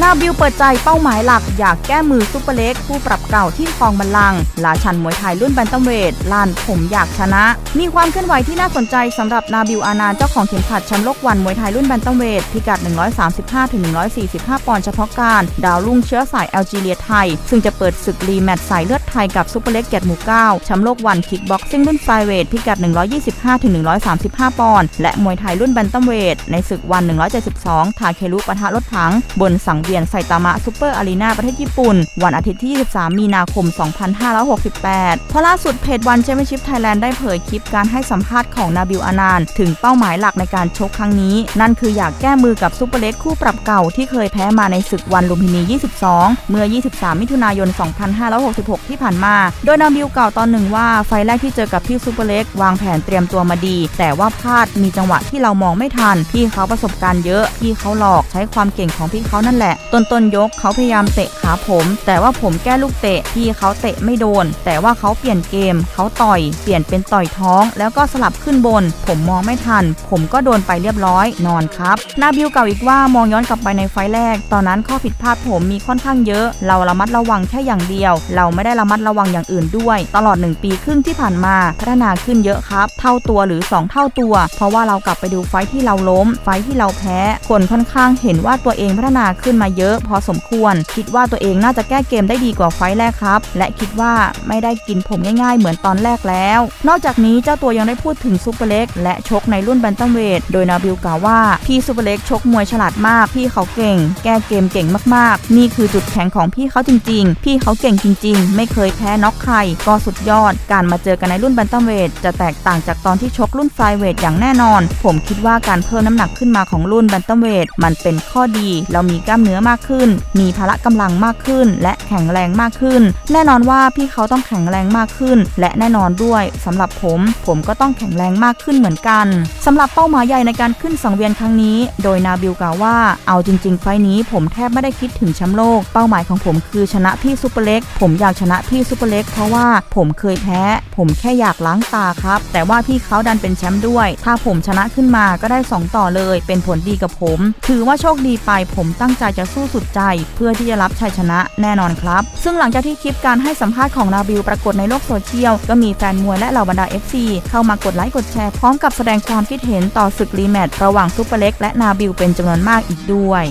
นาบิวเปิดใจเป้าหมายหลัก อยากแก้มือซุปเปอร์เล็ก ผู้ปรับเก่าที่ครองบัลลังก์ลาชันมวยไทยรุ่นแบนตัมเวทลานผมอยากชนะ มีความเคลื่อนไหวที่น่าสนใจสำหรับนาบิวอานานเจ้าของเข็มขัดแชมป์โลกวันมวยไทยรุ่นแบนตัมเวทพิกัด 135-145 ปอนด์เฉพาะการ ดาวรุ่งเชื้อสายแอลจีเรียไทย ซึ่งจะเปิดศึกรีแมตช์สายเลือดไทยกับซุปเปอร์เล็กเกียรติหมู่เก้าแชมป์โลกวันคิกบ็อกซิ่งรุ่นไฟเวทพิกัด 125-135 ปอนด์และมวยไทยรุ่นแบนตัมเวทในศึกวัน 172 ทาเคลุปะทะรถถังบนสังเวียนไซตามะซูเปอร์อารีนาประเทศญี่ปุ่น วันอาทิตย์ที่ 23 มีนาคม 2568 เพราะล่าสุดเพจวันแชมเปี้ยนชิพไทยแลนด์ได้เผยคลิปการให้สัมภาษณ์ของนาบิวอานาน ถึงเป้าหมายหลักในการชกครั้งนี้ นั่นคืออยากแก้มือกับซูเปอร์เล็กคู่ปรับเก่าที่เคยแพ้มาในศึกวันลุมพินี 22 เมื่อ 23 มิถุนายน 2566 ที่ผ่านมา โดยนาบิวกล่าวตอนหนึ่งว่าไฟแรกที่เจอกับพี่ซูเปอร์เล็กวางแผนเตรียมตัวมาดี แต่ว่าพลาดมีจังหวะที่เรามองไม่ทัน พี่เขาประสบการณ์เยอะ พี่เขาหลอกใช้ความเก่งของพี่เขานั่นแหละต้นต้นยกเขาพยายามเตะขาผม แต่ว่าผมแก้ลูกเตะพี่เขาเตะไม่โดน แต่ว่าเขาเปลี่ยนเกม เขาต่อย เปลี่ยนเป็นต่อยท้อง แล้วก็สลับขึ้นบน ผมมองไม่ทัน ผมก็โดนไปเรียบร้อย นอนครับนาบิวกล่าวอีกว่ามองย้อนกลับไปในไฟแรก ตอนนั้นข้อผิดพลาดผมมีค่อนข้างเยอะ เราระมัดระวังแค่อย่างเดียว เราไม่ได้ระมัดระวังอย่างอื่นด้วย ตลอด 1 ปีครึ่งที่ผ่านมาพัฒนาขึ้นเยอะครับ เท่าตัวหรือ 2 เท่าตัว เพราะว่าเรากลับไปดูไฟที่เราล้ม ไฟที่เราแพ้ คนค่อนข้างเห็นว่าตัวเองพัฒนาขึ้นมาเยอะพอสมควร คิดว่าตัวเองน่าจะแก้เกมได้ดีกว่าไฟแรกครับ และคิดว่าไม่ได้กินผมง่ายๆ เหมือนตอนแรกแล้ว นอกจากนี้เจ้าตัวยังได้พูดถึงซูเปอร์เล็กและชกในรุ่นแบนตัมเวทโดยนาบิลกล่าวว่าพี่ซูเปอร์เล็กชกมวยฉลาดมากพี่เขาเก่ง แก้เกมเก่งมากๆ นี่คือจุดแข็งของพี่เขาจริง ๆ พี่เขาเก่งจริง ๆ ไม่เคยแพ้น็อกใครก็สุดยอด การมาเจอกันในรุ่นแบนตัมเวทจะแตกต่างจากตอนที่ชกรุ่นไฟเวทอย่างแน่นอน ผมคิดว่าการเพิ่มน้ำหนักขึ้นมาของรุ่นแบนตัมเวทมันเป็นข้อดี เรามีกล้ามเนื้อมากขึ้น มีพละกำลังมากขึ้น และแข็งแรงมากขึ้น แน่นอนว่าพี่เขาต้องแข็งแรงมากขึ้น และแน่นอนด้วยสำหรับผม ผมก็ต้องแข็งแรงมากขึ้นเหมือนกันสำหรับเป้าหมายใหญ่ในการขึ้นสังเวียนครั้งนี้ โดยนาบิลกล่าวว่าเอาจริง ๆ ไฟล์นี้ผมแทบไม่ได้คิดถึงแชมป์โลก เป้าหมายของผมคือชนะพี่ซูเปอร์เล็ก ผมอยากชนะพี่ซูเปอร์เล็กเพราะว่าผมเคยแพ้ ผมแค่อยากล้างตาครับ แต่ว่าพี่เขาดันเป็นแชมป์ด้วย ถ้าผมชนะขึ้นมาก็ได้ 2 ต่อเลย เป็นผลดีกับผม ถือว่าโชคดีไปผมตั้งใจจะจะสู้สุดใจเพื่อที่จะรับชัยชนะแน่นอนครับ ซึ่งหลังจากที่คลิปการให้สัมภาษณ์ของนาบิลปรากฏในโลกโซเชียล ก็มีแฟนมวยและเหล่าบรรดา FC เข้ามากดไลค์กดแชร์พร้อมกับแสดงความคิดเห็นต่อศึกรีแมตช์ระหว่างซุปเปอร์เล็กและนาบิลเป็นจำนวนมากอีกด้วย